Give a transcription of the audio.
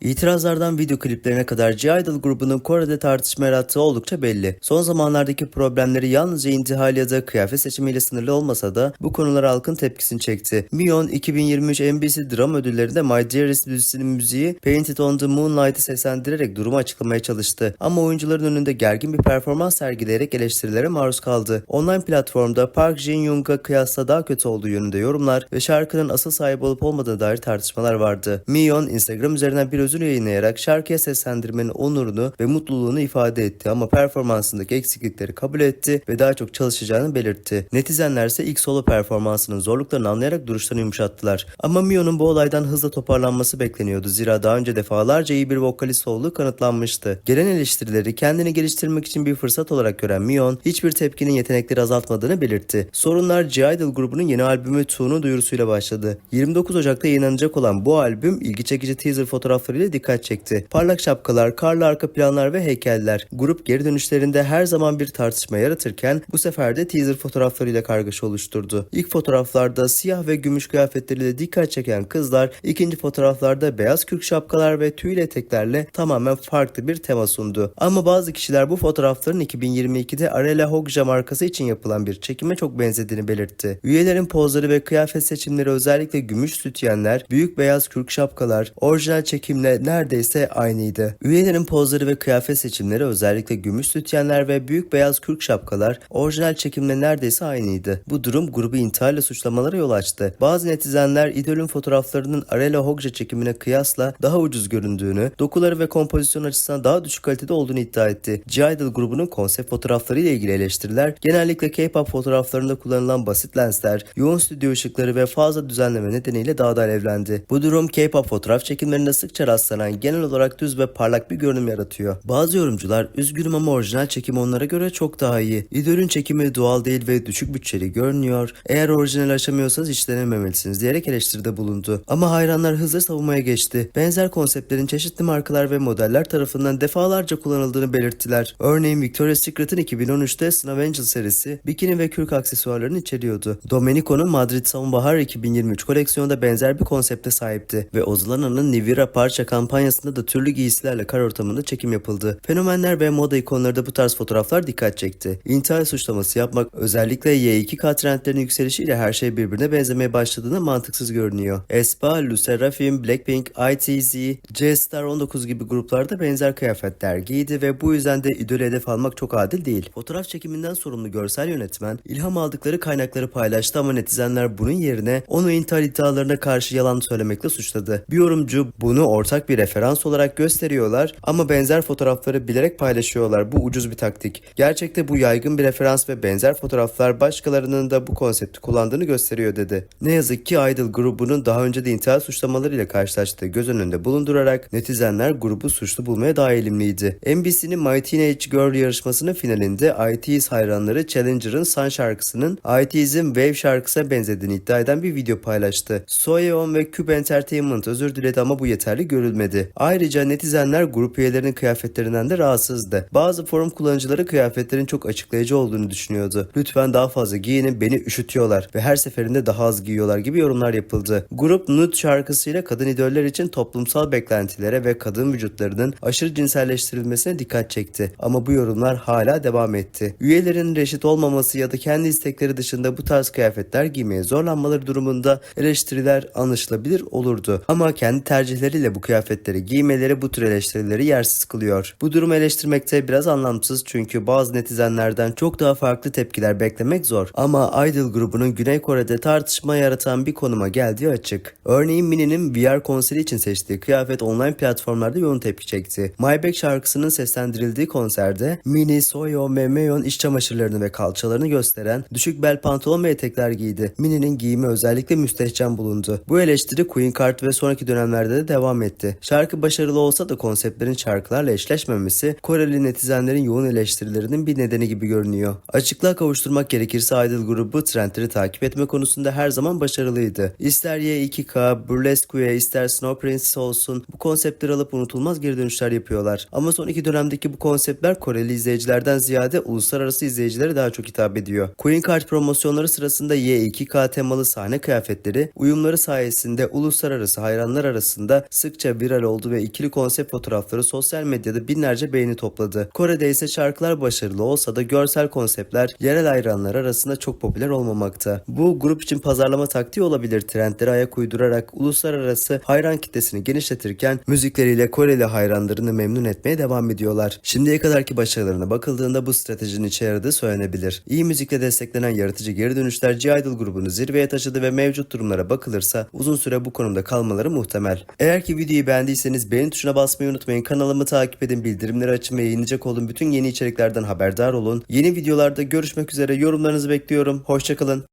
İtirazlardan video kliplerine kadar G-Idol grubunun Kore'de tartışma yarattığı oldukça belli. Son zamanlardaki problemleri yalnızca intihal ya da kıyafet seçimiyle sınırlı olmasa da bu konular halkın tepkisini çekti. Mion 2023 NBC Dram Ödülleri'nde My Dearest dizisinin müziği Painted on the Moonlight'ı seslendirerek durumu açıklamaya çalıştı. Ama oyuncuların önünde gergin bir performans sergileyerek eleştirilere maruz kaldı. Online platformda Park Jin-young'a kıyasla daha kötü olduğu yönünde yorumlar ve şarkının asıl sahibi olup olmadığına dair tartışmalar vardı. Mion Instagram üzerinden bir özür yayınlayarak şarkıya seslendirmenin onurunu ve mutluluğunu ifade etti ama performansındaki eksiklikleri kabul etti ve daha çok çalışacağını belirtti. Netizenler ise ilk solo performansının zorluklarını anlayarak duruşlarını yumuşattılar. Ama Mion'un bu olaydan hızla toparlanması bekleniyordu. Zira daha önce defalarca iyi bir vokalist olduğu kanıtlanmıştı. Gelen eleştirileri kendini geliştirmek için bir fırsat olarak gören Mion, hiçbir tepkinin yetenekleri azaltmadığını belirtti. Sorunlar G-Idol grubunun yeni albümü Two'nun duyurusuyla başladı. 29 Ocak'ta yayınlanacak olan bu albüm ilgi çekici teaser fotoğraflarıyla dikkat çekti. Parlak şapkalar, karlı arka planlar ve heykeller. Grup geri dönüşlerinde her zaman bir tartışma yaratırken bu sefer de teaser fotoğraflarıyla kargaşa oluşturdu. İlk fotoğraflarda siyah ve gümüş kıyafetleriyle dikkat çeken kızlar, ikinci fotoğraflarda beyaz kürk şapkalar ve tüylü eteklerle tamamen farklı bir tema sundu. Ama bazı kişiler bu fotoğrafların 2022'de Arela Hogja markası için yapılan bir çekime çok benzediğini belirtti. Üyelerin pozları ve kıyafet seçimleri özellikle gümüş sütyenler, büyük beyaz kürk şapkalar, orijinal çekimle neredeyse aynıydı. Üyelerin pozları ve kıyafet seçimleri özellikle gümüş sütyenler ve büyük beyaz kürk şapkalar orijinal çekimle neredeyse aynıydı. Bu durum grubu intiharla suçlamalara yol açtı. Bazı netizenler idolün fotoğraflarının Arela Hogja çekimine kıyasla daha ucuz göründüğünü, dokuları ve kompozisyon açısından daha düşük kalitede olduğunu iddia etti. G-Idol grubunun konsept fotoğrafları ile ilgili eleştiriler genellikle K-pop fotoğraflarında kullanılan basit lensler, yoğun stüdyo ışıkları ve fazla düzenleme nedeniyle daha da alevlendi. Bu durum K-pop fotoğraf çekimlerinde sıkça rastlanan genel olarak düz ve parlak bir görünüm yaratıyor. Bazı yorumcular üzgünüm ama orijinal çekim onlara göre çok daha iyi. İdolün çekimi doğal değil ve düşük bütçeli görünüyor. Eğer orijinal aşamıyorsanız hiç denememelisiniz diyerek eleştiride bulundu. Ama hayranlar hızla savunmaya geçti. Benzer konseptlerin çeşitli markalar ve modeller tarafından defalarca kullanıldığını belirttiler. Örneğin Victoria's Secret'ın 2013'te Snow Angel serisi bikini ve kürk aksesuarlarını içeriyordu. Domenico'nun Madrid Sonbahar 2023 koleksiyonunda benzer bir konsepte sahipti ve Ozlana'nın Nivira parça kampanyasında da türlü giysilerle kar ortamında çekim yapıldı. Fenomenler ve moda ikonları da bu tarz fotoğraflar dikkat çekti. İntihar suçlaması yapmak özellikle Y2K trendlerinin yükselişiyle her şey birbirine benzemeye başladığında mantıksız görünüyor. Espa, LE SSERAFIM, Blackpink, ITZ, J-Star 19 gibi gruplarda benzer kıyafetler giydi ve bu yüzden de idol hedef almak çok adil değil. Fotoğraf çekiminden sorumlu görsel yönetmen ilham aldıkları kaynakları paylaştı ama netizenler bunun yerine onu intihar iddialarına karşı yalan söylemekle suçladı. Bir yorumcu bunu ortak bir referans olarak gösteriyorlar ama benzer fotoğrafları bilerek paylaşıyorlar. Bu ucuz bir taktik. Gerçekte bu yaygın bir referans ve benzer fotoğraflar başkalarının da bu konsepti kullandığını gösteriyor dedi. Ne yazık ki Idol grubunun daha önce de intihar suçlamalarıyla karşılaştığı göz önünde bulundurarak netizenler grubu suçlu bulmaya daha eğilimliydi. NBC'nin My Teenage Girl yarışmasının finalinde IT's hayranları Challenger'ın Sun şarkısının IT's'in Wave şarkısına benzediğini iddia eden bir video paylaştı. Soyeon ve Cube Entertainment özür diledi ama bu yeterli görülmedi. Ayrıca netizenler grup üyelerinin kıyafetlerinden de rahatsızdı. Bazı forum kullanıcıları kıyafetlerin çok açıklayıcı olduğunu düşünüyordu. Lütfen daha fazla giyinin beni üşütüyorlar ve her seferinde daha az giyiyorlar gibi yorumlar yapıldı. Grup Nude şarkısıyla kadın idoller için toplumsal beklentilere ve kadın vücutlarının aşırı cinselleştirilmesine dikkat çekti. Ama bu yorumlar hala devam etti. Üyelerin reşit olmaması ya da kendi istekleri dışında bu tarz kıyafetler giymeye zorlanmaları durumunda eleştiriler anlaşılabilir olurdu. Ama kendi tercihleriyle bu kıyafetleri giymeleri bu tür eleştirileri yersiz kılıyor. Bu durumu eleştirmekte biraz anlamsız çünkü bazı netizenlerden çok daha farklı tepkiler beklemek zor. Ama Idol grubunun Güney Kore'de tartışma yaratan bir konuma geldiği açık. Örneğin Mini'nin VR konseri için seçtiği kıyafet online platformlarda yoğun tepki çekti. My Back şarkısının seslendirildiği konserde Mini, Soyeon ve Meyeon iç çamaşırlarını ve kalçalarını gösteren düşük bel pantolon ve etekler giydi. Mini'nin giyimi özellikle müstehcen bulundu. Bu eleştiri Queen Card ve sonraki dönemlerde de devam etti. Şarkı başarılı olsa da konseptlerin şarkılarla eşleşmemesi Koreli netizenlerin yoğun eleştirilerinin bir nedeni gibi görünüyor. Açıklığa kavuşturmak gerekirse Idol grubu trendleri takip etme konusunda her zaman başarılıydı. İster Y2K, Burlesque'ye ister Snow Princess olsun bu konseptleri alıp unutulmaz geri dönüşler yapıyorlar. Ama son iki dönemdeki bu konseptler Koreli izleyicilerden ziyade uluslararası izleyicilere daha çok hitap ediyor. Queen Card promosyonları sırasında Y2K temalı sahne kıyafetleri uyumları sayesinde uluslararası hayranlar arasında sıkça oldukça viral oldu ve ikili konsept fotoğrafları sosyal medyada binlerce beğeni topladı. Kore'de ise şarkılar başarılı olsa da görsel konseptler yerel hayranlar arasında çok popüler olmamakta. Bu grup için pazarlama taktiği olabilir. Trendlere ayak uydurarak uluslararası hayran kitlesini genişletirken müzikleriyle Koreli hayranlarını memnun etmeye devam ediyorlar. Şimdiye kadarki başarılarına bakıldığında bu stratejinin işe yaradığı söylenebilir. İyi müzikle desteklenen yaratıcı geri dönüşler G-Idol grubunu zirveye taşıdı ve mevcut durumlara bakılırsa uzun süre bu konumda kalmaları muhtemel. Eğer ki videoyu beğendiyseniz beğeni tuşuna basmayı unutmayın. Kanalımı takip edin, bildirimleri açın ve yayınlayacak olduğum bütün yeni içeriklerden haberdar olun. Yeni videolarda görüşmek üzere. Yorumlarınızı bekliyorum. Hoşçakalın.